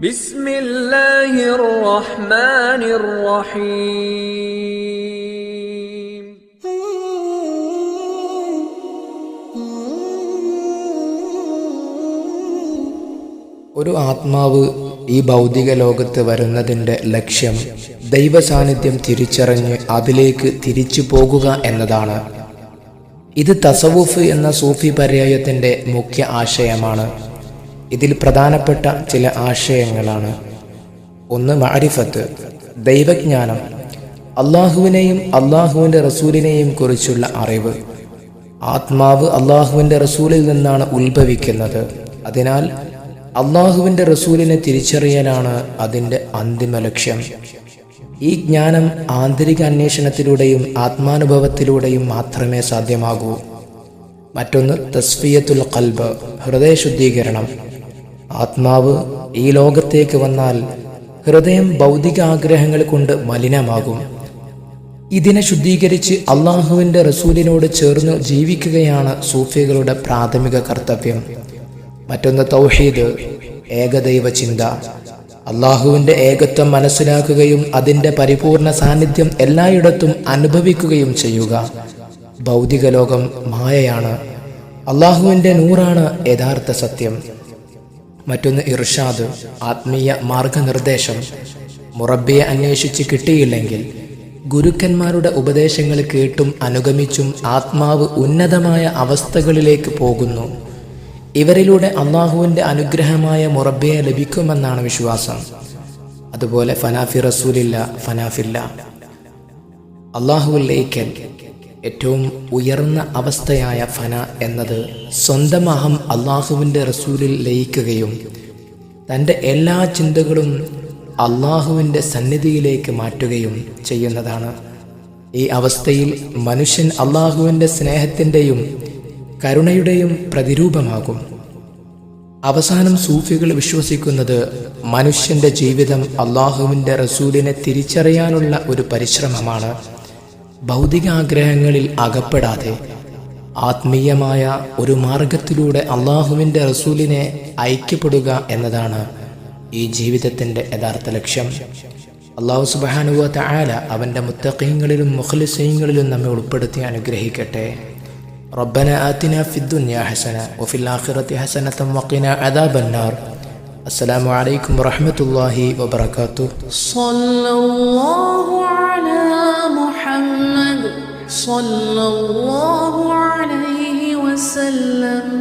ഒരു ആത്മാവ് ഈ ഭൗതിക ലോകത്ത് വരുന്നതിന്റെ ലക്ഷ്യം ദൈവസാന്നിധ്യം തിരിച്ചറിഞ്ഞ് അതിലേക്ക് തിരിച്ചു പോകുക എന്നതാണ്. ഇത് തസവുഫ് എന്ന സൂഫി പര്യായത്തിന്റെ മുഖ്യ ആശയമാണ്. ഇതിൽ പ്രധാനപ്പെട്ട ചില ആശയങ്ങളാണ്. ഒന്ന് മാരിഫത്ത് ദൈവജ്ഞാനം. അള്ളാഹുവിനെയും അള്ളാഹുവിന്റെ റസൂലിനെയും കുറിച്ചുള്ള അറിവ്. ആത്മാവ് അള്ളാഹുവിന്റെ റസൂലിൽ നിന്നാണ് ഉത്ഭവിക്കുന്നത്. അതിനാൽ അള്ളാഹുവിന്റെ റസൂലിനെ തിരിച്ചറിയാനാണ് അതിന്റെ അന്തിമ ലക്ഷ്യം. ഈ ജ്ഞാനം ആന്തരിക അന്വേഷണത്തിലൂടെയും ആത്മാനുഭവത്തിലൂടെയും മാത്രമേ സാധ്യമാകൂ. മറ്റൊന്ന് തസ്ഫിയത്തുൽ കൽബ് ഹൃദയശുദ്ധീകരണം. ആത്മാവ് ഈ ലോകത്തേക്ക് വന്നാൽ ഹൃദയം ഭൗതിക ആഗ്രഹങ്ങൾ കൊണ്ട് മലിനമാകും. ഇതിനെ ശുദ്ധീകരിച്ച് അള്ളാഹുവിന്റെ റസൂലിനോട് ചേർന്ന് ജീവിക്കുകയാണ് സൂഫികളുടെ പ്രാഥമിക കർത്തവ്യം. മറ്റൊന്ന് തൗഹീദ് ഏകദൈവ ചിന്ത. അള്ളാഹുവിന്റെ ഏകത്വം മനസ്സിലാക്കുകയും അതിന്റെ പരിപൂർണ സാന്നിധ്യം എല്ലായിടത്തും അനുഭവിക്കുകയും ചെയ്യുക. ഭൗതിക ലോകം മായയാണ്. അള്ളാഹുവിന്റെ നൂറാണ് യഥാർത്ഥ സത്യം. മറ്റൊന്ന് ഇർഷാദ് ആത്മീയ മാർഗനിർദ്ദേശം. മുറബിയെ അന്വേഷിച്ച് കിട്ടിയില്ലെങ്കിൽ ഗുരുക്കന്മാരുടെ ഉപദേശങ്ങൾ കേട്ടും അനുഗമിച്ചും ആത്മാവ് ഉന്നതമായ അവസ്ഥകളിലേക്ക് പോകുന്നു. ഇവരിലൂടെ അള്ളാഹുവിന്റെ അനുഗ്രഹമായ മുറബിയെ ലഭിക്കുമെന്നാണ് വിശ്വാസം. അതുപോലെ ഫനാഫി റസൂലില്ല ഫനാഫില്ല. അള്ളാഹുവിലേക്കൽ ഏറ്റവും ഉയർന്ന അവസ്ഥയായ ഫന എന്നത് സ്വന്തം അഹം അള്ളാഹുവിന്റെ റസൂലിൽ ലയിക്കുകയും തന്റെ എല്ലാ ചിന്തകളും അള്ളാഹുവിന്റെ സന്നിധിയിലേക്ക് മാറ്റുകയും ചെയ്യുന്നതാണ്. ഈ അവസ്ഥയിൽ മനുഷ്യൻ അള്ളാഹുവിന്റെ സ്നേഹത്തിന്റെയും കരുണയുടെയും പ്രതിരൂപമാകും. അവസാനം സൂഫികൾ വിശ്വസിക്കുന്നത് മനുഷ്യന്റെ ജീവിതം അള്ളാഹുവിന്റെ റസൂലിനെ തിരിച്ചറിയാനുള്ള ഒരു പരിശ്രമമാണ്. ഭൗതികാഗ്രഹങ്ങളിൽ അകപ്പെടാതെ ആത്മീയമായ ഒരു മാർഗത്തിലൂടെ അള്ളാഹുവിന്റെ റസൂലിനെ ഐക്യപ്പെടുക എന്നതാണ് ഈ ജീവിതത്തിന്റെ യഥാർത്ഥ ലക്ഷ്യം. അള്ളാഹു സുബാനുവത്ത ആല അവന്റെ മുത്തഖീങ്ങളിലും മുഖ്ലിസീങ്ങളിലും നമ്മെ ഉൾപ്പെടുത്തി അനുഗ്രഹിക്കട്ടെ. റബ്ബന ആത്തിന ഫിദ്ദുന്യ ഹസന വഫിൽ ആഖിറത്തി ഹസനത്തം വഖിന അദാബന്നാർ. അസ്സലാമു അലൈക്കും വറഹ്മത്തുള്ളാഹി വബറകാതുഹു. സ്വല്ലല്ലാഹു അലാ صلى الله عليه وسلم.